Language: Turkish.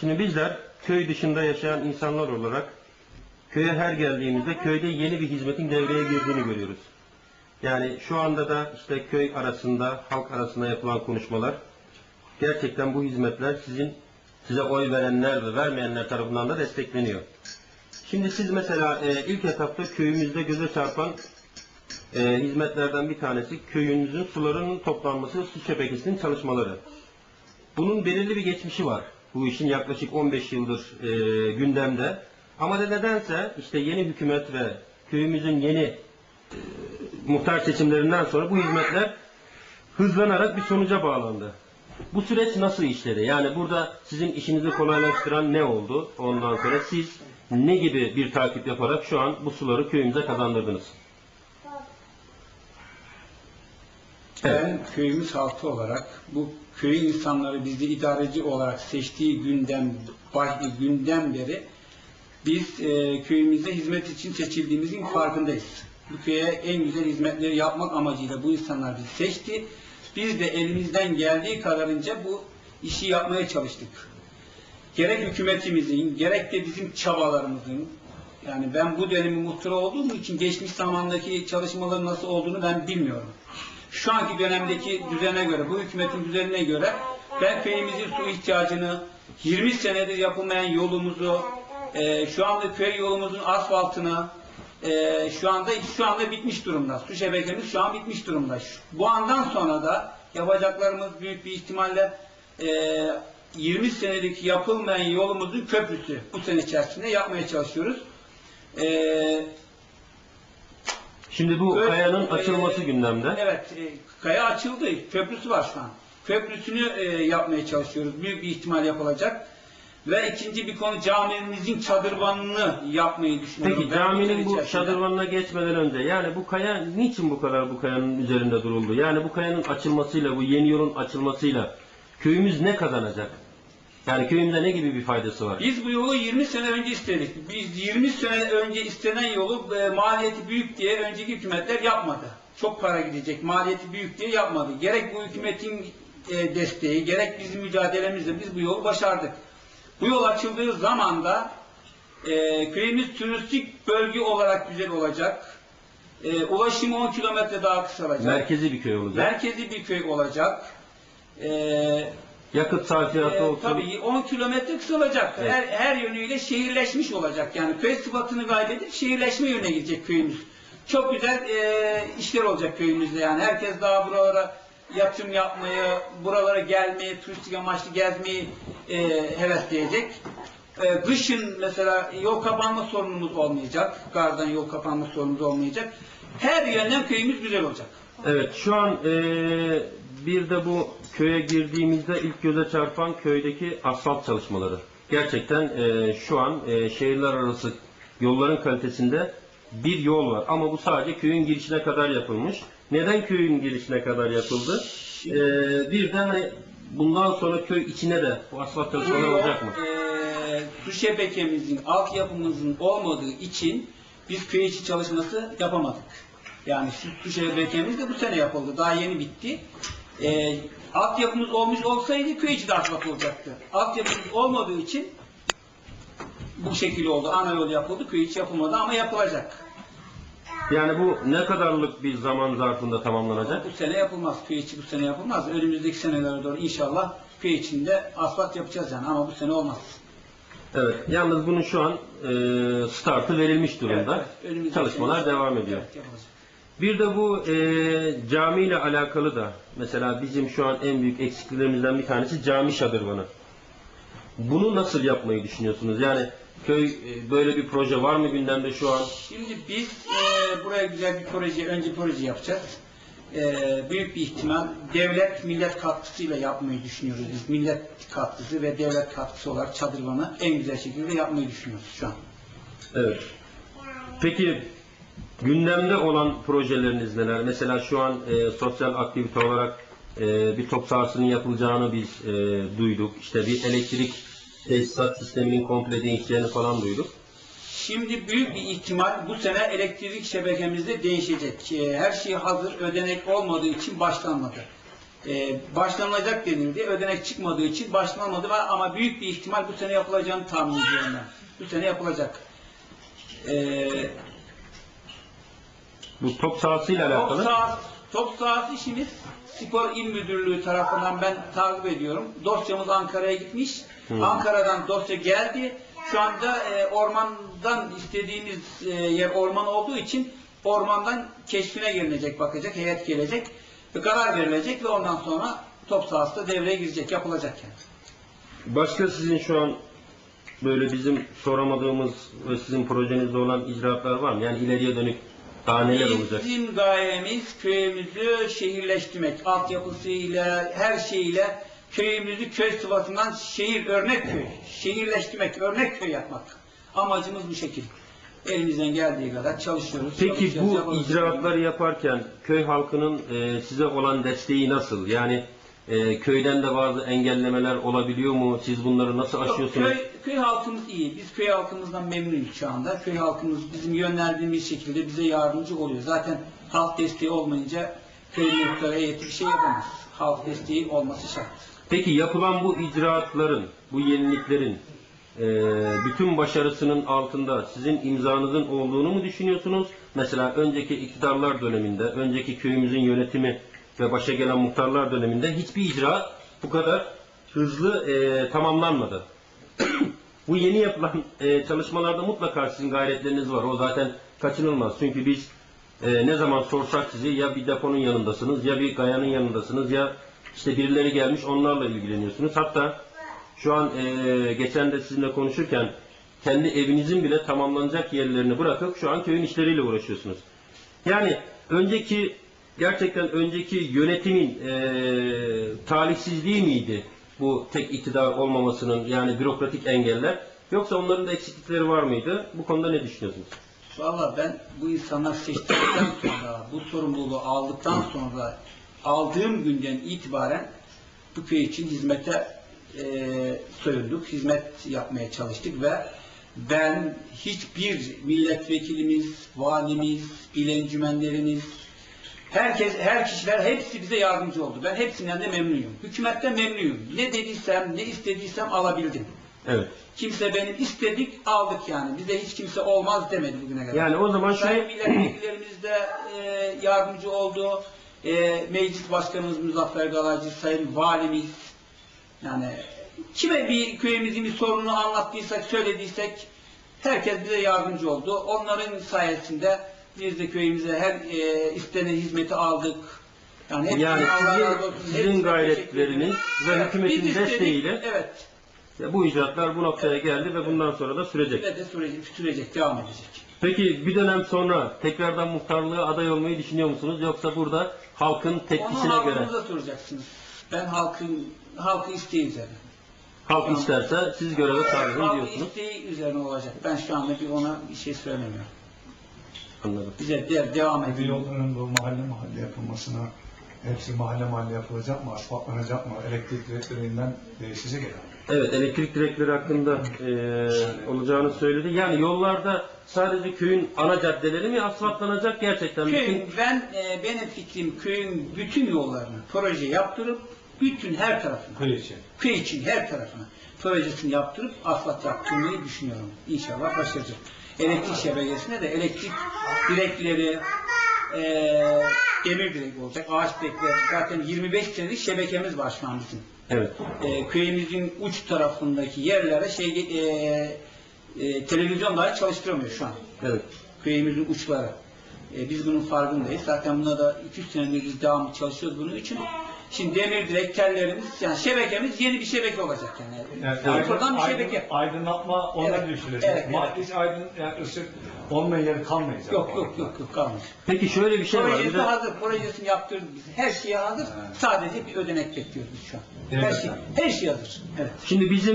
Şimdi bizler köy dışında yaşayan insanlar olarak köye her geldiğimizde köyde yeni bir hizmetin devreye girdiğini görüyoruz. Yani şu anda da işte köy arasında, halk arasında yapılan konuşmalar gerçekten bu hizmetler sizin size oy verenler ve vermeyenler tarafından da destekleniyor. Şimdi siz mesela e, ilk etapta köyümüzde göze çarpan e, hizmetlerden bir tanesi köyünüzün sularının toplanması, su şebekesinin çalışmaları. Bunun belirli bir geçmişi var. Bu işin yaklaşık 15 yıldır e, gündemde. Ama da nedense işte yeni hükümet ve köyümüzün yeni e, muhtar seçimlerinden sonra bu hizmetler hızlanarak bir sonuca bağlandı. Bu süreç nasıl işledi? Yani burada sizin işinizi kolaylaştıran ne oldu? Ondan sonra siz ne gibi bir takip yaparak şu an bu suları köyümüze kazandırdınız? Ben köyümüz halkı olarak bu köyün insanları bizi idareci olarak seçtiği günden günden beri biz e, köyümüze hizmet için seçildiğimizin farkındayız. Bu köye en güzel hizmetleri yapmak amacıyla bu insanlar bizi seçti. Biz de elimizden geldiği kadarınca bu işi yapmaya çalıştık. Gerek hükümetimizin, gerek de bizim çabalarımızın, yani ben bu dönemin muhtarı olduğum için geçmiş zamandaki çalışmaların nasıl olduğunu ben bilmiyorum. Şu anki dönemdeki düzene göre, bu hükümetin düzenine göre ben köyümüzün su ihtiyacını, 20 senedir yapılmayan yolumuzu, e, şu anda köy yolumuzun asfaltını, e, şu anda şu anda bitmiş durumda. Su şebekemiz şu an bitmiş durumda. Bu andan sonra da yapacaklarımız büyük bir ihtimalle e, 20 senelik yapılmayan yolumuzun köprüsü bu sene içerisinde yapmaya çalışıyoruz. E, Şimdi bu Köy- kayanın e, açılması gündemde. Evet, e, kaya açıldı. Köprüsü var şu an. Köprüsünü e, yapmaya çalışıyoruz. Büyük bir ihtimal yapılacak. Ve ikinci bir konu camimizin çadırvanını yapmayı düşünüyorum. Peki Ben caminin bu içerisinde- şadırvanına geçmeden önce yani bu kaya niçin bu kadar bu kayanın üzerinde duruldu? Yani bu kayanın açılmasıyla bu yeni yolun açılmasıyla köyümüz ne kazanacak? Yani köyümüze ne gibi bir faydası var? Biz bu yolu 20 sene önce istedik. Biz 20 sene önce istenen yolu e, maliyeti büyük diye önceki hükümetler yapmadı. Çok para gidecek, maliyeti büyük diye yapmadı. Gerek bu hükümetin e, desteği, gerek bizim mücadelemizle biz bu yolu başardık. Bu yol açıldığı zaman da e, köyümüz turistik bölge olarak güzel olacak. E, ulaşımı 10 kilometre daha kısalacak. Merkezi bir köy olacak. Merkezi bir köy olacak. E, Yakıt sarfiyatı ee, olsun. tabii 10 kilometre kısalacak. Evet. Her, her yönüyle şehirleşmiş olacak. Yani köy sıfatını kaybedip şehirleşme yönüne gidecek köyümüz. Çok güzel e, işler olacak köyümüzde yani. Herkes daha buralara yatırım yapmayı, buralara gelmeyi, turistik amaçlı gezmeyi e, hevesleyecek. E, kışın mesela yol kapanma sorunumuz olmayacak. Kardan yol kapanma sorunumuz olmayacak. Her yönden köyümüz güzel olacak. Evet şu an eee, bir de bu köye girdiğimizde ilk göze çarpan köydeki asfalt çalışmaları. Gerçekten eee, şu an eee, şehirler arası yolların kalitesinde bir yol var ama bu sadece köyün girişine kadar yapılmış. Neden köyün girişine kadar yapıldı? Eee, bir de hani bundan sonra köy içine de bu asfalt çalışmaları olacak mı? Eee, su şebekemizin, altyapımızın olmadığı için biz köy içi çalışması yapamadık. Yani su şebekemiz de bu sene yapıldı. Daha yeni bitti. Eee altyapımız olmuş olsaydı köy içi de asfalt olacaktı. Altyapımız olmadığı için bu şekilde oldu. Ana yol yapıldı, köy içi yapılmadı ama yapılacak. Yani bu ne kadarlık bir zaman zarfında tamamlanacak? Bu sene yapılmaz. Köy içi bu sene yapılmaz. Önümüzdeki senelere doğru inşallah köy içinde asfalt yapacağız yani ama bu sene olmaz. Evet. Yalnız bunun şu an eee, startı verilmiş durumda. Evet, evet. Önümüzdeki Çalışmalar sene- devam ediyor. Evet, yapılacak. Bir de bu e, cami ile alakalı da mesela bizim şu an en büyük eksikliklerimizden bir tanesi cami şadırvanı. Bunu nasıl yapmayı düşünüyorsunuz? Yani köy e, böyle bir proje var mı gündemde şu an? Şimdi biz e, buraya güzel bir proje, önce proje yapacağız. E, büyük bir ihtimal devlet millet katkısıyla yapmayı düşünüyoruz biz. Millet katkısı ve devlet katkısı olarak çadırvanı en güzel şekilde yapmayı düşünüyoruz şu an. Evet. Peki gündemde olan projeleriniz neler? Mesela şu an e, sosyal aktivite olarak e, bir top sahasının yapılacağını biz e, duyduk. İşte bir elektrik tesisat sisteminin komple değişeceğini falan duyduk. Şimdi büyük bir ihtimal bu sene elektrik şebekemizde değişecek. E, her şey hazır, ödenek olmadığı için başlanmadı. e, başlanılacak denildi. Ödenek çıkmadığı için başlanmadı ama büyük bir ihtimal bu sene yapılacağını tahmin ediyorum ben. Bu sene yapılacak. E, Bu top sahasıyla top, alakalı. sahası, top sahası işimiz Spor İl Müdürlüğü tarafından ben takip ediyorum. Dosyamız Ankara'ya gitmiş. Hmm. Ankara'dan dosya geldi. Şu anda e, ormandan istediğimiz e, yer orman olduğu için ormandan keşfine gelinecek, bakacak, heyet gelecek ve karar verilecek ve ondan sonra top sahası da devreye girecek, yapılacak yani. Başka sizin şu an böyle bizim soramadığımız ve sizin projenizde olan icraatlar var mı? Yani ileriye dönük daha neler olacak? Bizim gayemiz köyümüzü şehirleştirmek, altyapısıyla, her şeyiyle köyümüzü köy sıfatından şehir, örnek köy, şehirleştirmek, örnek köy yapmak. Amacımız bu şekil. Elimizden geldiği kadar çalışıyoruz. Peki bu icraatları yaparken köy halkının e, size olan desteği nasıl? Yani e, köyden de bazı engellemeler olabiliyor mu? Siz bunları nasıl aşıyorsunuz? köy, köy halkımız iyi. Biz köy halkımızdan memnunuz şu anda. Köy halkımız bizim yönlendiğimiz şekilde bize yardımcı oluyor. Zaten halk desteği olmayınca köy muhtarı heyeti bir şey yapamaz. Halk desteği olması şart. Peki yapılan bu icraatların, bu yeniliklerin e, bütün başarısının altında sizin imzanızın olduğunu mu düşünüyorsunuz? Mesela önceki iktidarlar döneminde, önceki köyümüzün yönetimi ve başa gelen muhtarlar döneminde hiçbir icraat bu kadar hızlı e, tamamlanmadı. bu yeni yapılan e, çalışmalarda mutlaka sizin gayretleriniz var. O zaten kaçınılmaz. Çünkü biz e, ne zaman sorsak sizi ya bir deponun yanındasınız, ya bir gayanın yanındasınız, ya işte birileri gelmiş onlarla ilgileniyorsunuz. Hatta şu an e, geçen de sizinle konuşurken kendi evinizin bile tamamlanacak yerlerini bırakıp şu an köyün işleriyle uğraşıyorsunuz. Yani önceki gerçekten önceki yönetimin e, talihsizliği miydi bu tek iktidar olmamasının yani bürokratik engeller yoksa onların da eksiklikleri var mıydı? Bu konuda ne düşünüyorsunuz? Valla ben bu insanlar seçtikten sonra, bu sorumluluğu aldıktan sonra aldığım günden itibaren bu köy için hizmete e, soyunduk, hizmet yapmaya çalıştık ve ben hiçbir milletvekilimiz, valimiz, il encümenlerimiz, herkes, her kişiler hepsi bize yardımcı oldu. Ben hepsinden de memnunum. Hükümetten memnunum. Ne dediysem, ne istediysem alabildim. Evet. Kimse benim istedik aldık yani. Bize hiç kimse olmaz demedi bugüne kadar. Yani o zaman Sayın şunu milletvekillerimiz de e, yardımcı oldu. E, Meclis Başkanımız Muzaffer Galacı, Sayın Valimiz yani kime bir köyümüzün bir sorununu anlattıysak, söylediysek herkes bize yardımcı oldu. Onların sayesinde biz de köyümüze her e, istenen hizmeti aldık. Yani, hepsine Yani sizin- sizin gayretleriniz ve hükümetin desteğiyle- evet, Ya bu icraatlar bu noktaya geldi ve bundan sonra da sürecek. ve de sürecek, sürecek, devam edecek. Peki bir dönem sonra tekrardan muhtarlığa aday olmayı düşünüyor musunuz? Yoksa burada halkın Onu tepkisine göre halkımıza soracaksınız. Ben halkın halkı isteği üzerine. halk isterse siz göreve sahibim Halkı diyorsunuz. isteği üzerine olacak. Ben şu anda bir ona bir şey söylemiyorum. Anladım. Bize de, devam Bu edin. yolların bu mahalle mahalle yapılmasına hepsi mahalle mahalle yapılacak mı, asfaltlanacak mı, elektrik direklerinden değişecek herhalde. Evet elektrik direkleri hakkında eee, olacağını söyledi. Yani yollarda sadece köyün ana caddeleri mi asfaltlanacak gerçekten? Köyün, Bütün... ben e, benim fikrim köyün bütün yollarını proje yaptırıp bütün her tarafına, Köy için. köy için her tarafına projesini yaptırıp asfalt yaptırmayı düşünüyorum. İnşallah başaracağım. Elektrik şebekesine de elektrik direkleri, e, demir direk olacak, ağaç direkleri. Zaten 25 senelik şebekemiz var şu an bizim. Evet. e, köyümüzün uç tarafındaki yerlere şey e, e, televizyon dahi çalıştıramıyor şu an. Evet. Köyümüzün uçları. E, biz bunun farkındayız. Zaten buna da 2-3 senedir biz devamlı çalışıyoruz bunun için. Şimdi demir direk tellerimiz, yani şebekemiz yeni bir şebeke olacak yani. Yani Sıfırdan bir aydın- şebeke. aydınlatma ona Evet, düşülecek. evet, evet. Hiç aydın, yani ışık olmayan yer kalmayacak. Yok yok yok yok kalmış. Peki şöyle bir şey var. Bir Projesi de- hazır, projesini yaptırdık biz. Her şey hazır. Sadece bir ödenek bekliyoruz şu an. Her Evet. şey, her şey hazır. Evet. Şimdi bizim